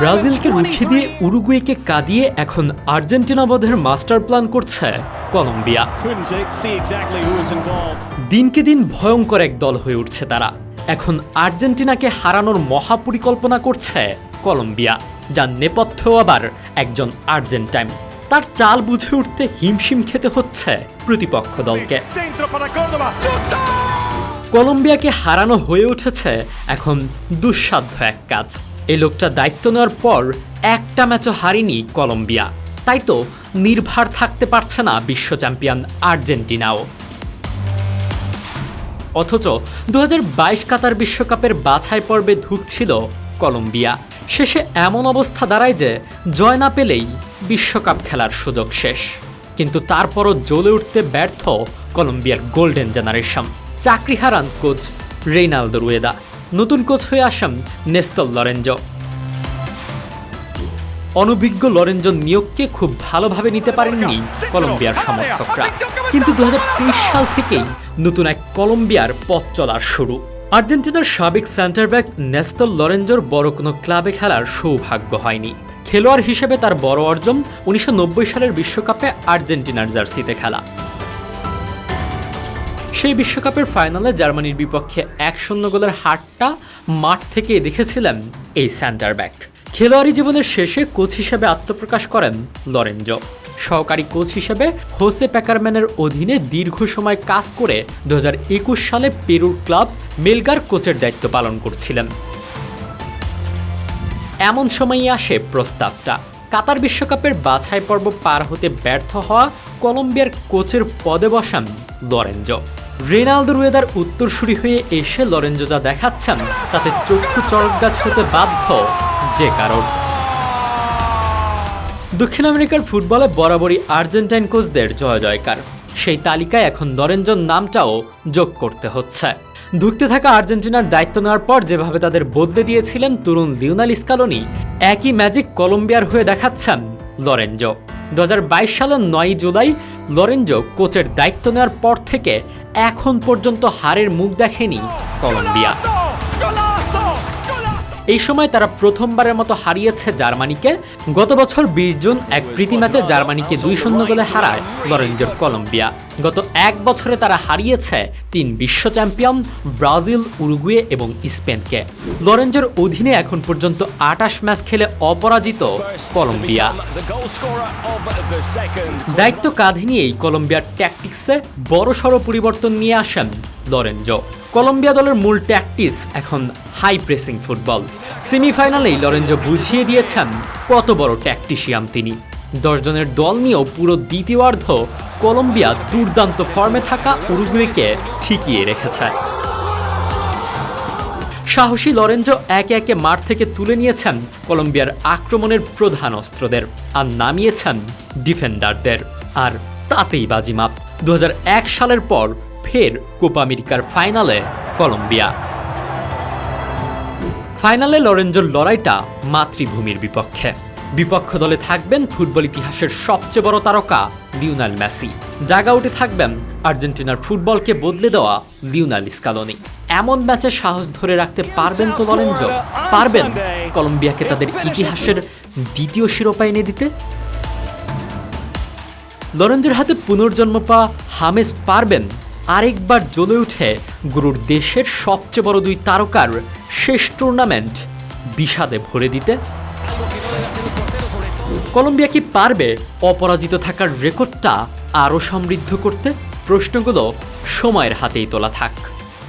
ব্রাজিলকে রুখে দিয়ে উরুগুয়েকে কাঁদিয়ে এখন আর্জেন্টিনা বধের মাস্টার প্ল্যান করছে কলম্বিয়া. দিনকে দিন ভয়ঙ্কর এক দল হয়ে উঠছে তারা। এখন আর্জেন্টিনাকে হারানোর মহাপরিকল্পনা করছে কলম্বিয়া যার নেপথ্যেও আবার একজন আর্জেন্টাইন। তার চাল বুঝে উঠতে হিমশিম খেতে হচ্ছে প্রতিপক্ষ দলকে. কলম্বিয়াকে হারানো হয়ে উঠেছে এখন দুঃসাধ্য এক কাজ। এই লোকটা দায়িত্ব নেওয়ার পর একটা ম্যাচও হারেনি কলম্বিয়া। তাই তো নির্ভার থাকতে পারছে না বিশ্ব চ্যাম্পিয়ন আর্জেন্টিনাও। অথচ দু হাজার বাইশ কাতার বিশ্বকাপের বাছাই পর্বে ঢুকছিল কলম্বিয়া। শেষে এমন অবস্থা দাঁড়ায় যে জয় না পেলেই বিশ্বকাপ খেলার সুযোগ শেষ। কিন্তু তারপরও জ্বলে উঠতে ব্যর্থ কলম্বিয়ার গোল্ডেন জেনারেশন। চাকরি হারান কোচ রেইনালদো রুয়েদা নতুন কোচ হয়ে আসেন নেস্তল লরেঞ্জো অনভিজ্ঞ লরেঞ্জো নিয়োগকে খুব ভালোভাবে নিতে পারেননি কলম্বিয়ার সমর্থকরা। কিন্তু দু সাল থেকেই নতুন এক কলম্বিয়ার পথ চলার শুরু। আর্জেন্টিনার সাবেক সেন্টার ব্যাক নেস্তল লরেঞ্জোর বড় কোনো ক্লাবে খেলার সৌভাগ্য হয়নি। খেলোয়াড় হিসেবে তার বড় অর্জন উনিশশো নব্বই সালের বিশ্বকাপে আর্জেন্টিনার জার্সিতে খেলা। সেই বিশ্বকাপের ফাইনালে জার্মানির বিপক্ষে এক শূন্য গোলের হারটা মাঠ থেকে দেখেছিলেন এই সেন্টার ব্যাক খেলোয়াড়ি জীবনের শেষে কোচ হিসেবে আত্মপ্রকাশ করেন লরেঞ্জো সহকারী কোচ হিসেবে হোসে প্যাকারম্যানের অধীনে দীর্ঘ সময় কাজ করে দুহাজার একুশ সালে পেরুর ক্লাব মেলগার কোচের দায়িত্ব পালন করছিলেন। এমন সময়ই আসে প্রস্তাবটা। কাতার বিশ্বকাপের বাছাই পর্ব পার হতে ব্যর্থ হওয়া কলম্বিয়ার কোচের পদে বসান লরেঞ্জো রেনালদো রুয়েদার উত্তরসূরি হয়ে এসে লরেঞ্জো যা দেখাচ্ছেন, তাতে চক্ষু চড়কগাছ হতে বাধ্য যে কারণ দক্ষিণ আমেরিকার ফুটবলে বরাবরই আর্জেন্টাইন কোচদের জয় জয়কার। সেই তালিকায় এখন লরেঞ্জোর নামটাও যোগ করতে হচ্ছে। ধুঁকতে থাকা আর্জেন্টিনার দায়িত্ব নেওয়ার পর যেভাবে তাদের বদলে দিয়েছিলেন তরুণ লিওনাল স্কালোনি, একই ম্যাজিক কলম্বিয়ার হয়ে দেখাচ্ছেন লরেঞ্জো দু হাজার বাইশ সালের নয় জুলাই লরেঞ্জো কোচের দায়িত্ব নেওয়ার পর থেকে এখন পর্যন্ত হারের মুখ দেখেনি কলম্বিয়া. এই সময় তারা প্রথমবারের মতো হারিয়েছে জার্মানিকে। গত বছর বিশ জুন এক প্রীতি ম্যাচে জার্মানিকে দুই শূন্য গোলে হারায় লরেঞ্জোর কলম্বিয়া। গত এক বছরে তারা হারিয়েছে তিন বিশ্ব চ্যাম্পিয়ন, ব্রাজিল, উরুগুয়ে এবং স্পেনকে। লরেঞ্জোর অধীনে এখন পর্যন্ত আটাশ ম্যাচ খেলে অপরাজিত কলম্বিয়া. দায়িত্ব কাঁধে নিয়েই কলম্বিয়ার ট্যাকটিক্সে বড়সড় পরিবর্তন নিয়ে আসেন লরেঞ্জো কলম্বিয়া দলের মূল ট্যাকটিস এখন হাই প্রেসিং ফুটবল সেমিফাইনালেই লরেঞ্জো বুঝিয়ে দিয়েছেন কত বড় ট্যাকটিশিয়ান তিনি। দশজনের দল নিয়েও পুরো দ্বিতীয়ার্ধ কলম্বিয়া দুর্দান্ত ফর্মে থাকা উরুগুয়েকে ঠিকিয়ে রেখেছে। সাহসী লরেঞ্জো একে একে মাঠ থেকে তুলে নিয়েছেন কলম্বিয়ার আক্রমণের প্রধান অস্ত্রদের আর নামিয়েছেন ডিফেন্ডারদের আর তাতেই বাজিমাত। দু হাজার এক সালের পর ফের কোপা আমেরিকার ফাইনালে কলম্বিয়া। ফাইনালে লরেঞ্জোর লড়াইটা মাতৃভূমির বিপক্ষে। বিপক্ষ দলে থাকবেন ফুটবল ইতিহাসের সবচেয়ে বড় তারকা লিওনাল মেসি। জায়গা উঠে থাকবেন আর্জেন্টিনার ফুটবলকে বদলে দেওয়া লিওনাল স্কালোনি। এমন ম্যাচে সাহস ধরে রাখতে পারবেন তো লরেঞ্জো? পারবেন কলম্বিয়াকে তাদের ইতিহাসের দ্বিতীয় শিরোপা এনে দিতে? লরেঞ্জোর হাতে পুনর্জন্ম পাওয়া হামেস পারবেন আরেকবার জ্বলে উঠে গুরুর দেশের সবচেয়ে বড় দুই তারকার শেষ টুর্নামেন্ট বিষাদে ভরে দিতে। কলম্বিয়া কি পারবে অপরাজিত থাকার রেকর্ডটা আরও সমৃদ্ধ করতে? প্রশ্নগুলো সময়ের হাতেই তোলা থাক।